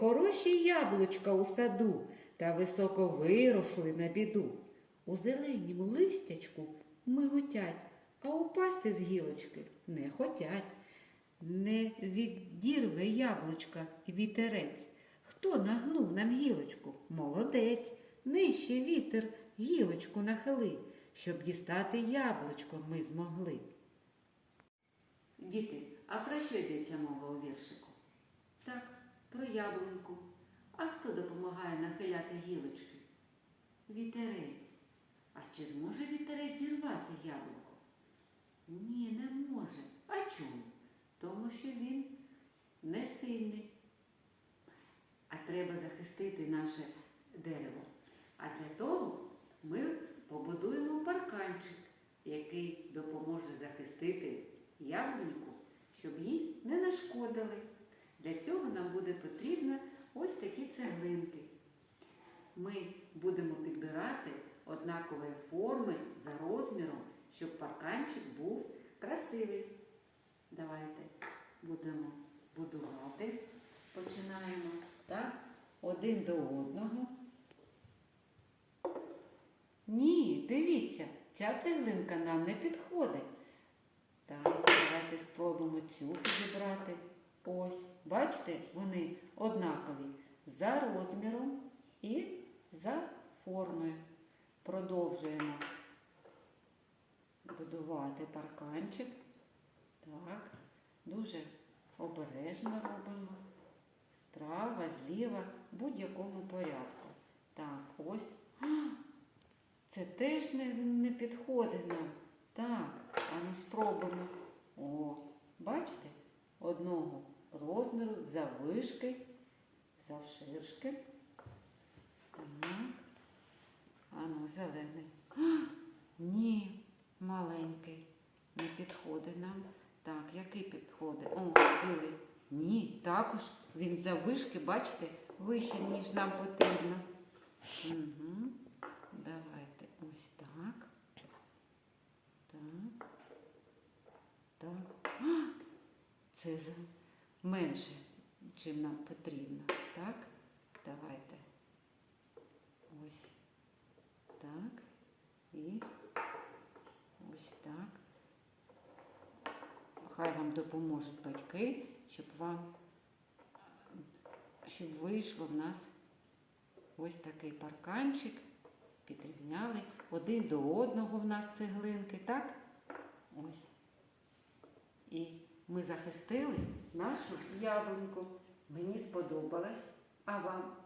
хороші яблучка у саду та високо виросли на біду. У зеленім листячку миготять, а упасти з гілочки не хотять. Не віддірве яблучка вітерець. Хто нагнув нам гілочку? Молодець. Нижче вітер гілочку нахили, щоб дістати яблучко ми змогли. Діти, а про що йдеться мова у віршику? Яблуньку. А хто допомагає нахиляти гілочки? Вітерець. А чи зможе вітерець зірвати яблуко? Ні, не може. А чому? Тому що він не сильний. А треба захистити наше дерево. А для того ми побудуємо парканчик, який допоможе захистити яблуньку, щоб їй не нашкодили. Для цього нам буде потрібно ось такі цеглинки. Ми будемо підбирати однакової форми за розміром, щоб парканчик був красивий. Давайте будемо будувати. Починаємо так, один до одного. Ні, дивіться, ця цеглинка нам не підходить. Так, давайте спробуємо цю підібрати. Ось, бачите, вони однакові за розміром і за формою. Продовжуємо будувати парканчик. Так, дуже обережно робимо. Справа, зліва, в будь-якому порядку. Так, ось. Це теж не, не підходить нам. Так, а ну спробуємо. О, бачите? Одного розміру заввишки, завширшки. Так. А ну, зелений. А, ні, маленький. Не підходить нам. Так, який підходить? О, білий. Ні, також він заввишки, бачите, вище, ніж нам потрібно. Угу. Давайте ось так. Так. Так. А, це за- менше, чим нам потрібно. Так? Давайте. Ось так. І ось так. Хай вам допоможуть батьки, щоб вам щоб вийшло в нас ось такий парканчик. Підрівняли один до одного в нас цеглинки, так? Ось. І ми захистили нашу яблуньку. Мені сподобалось. А вам?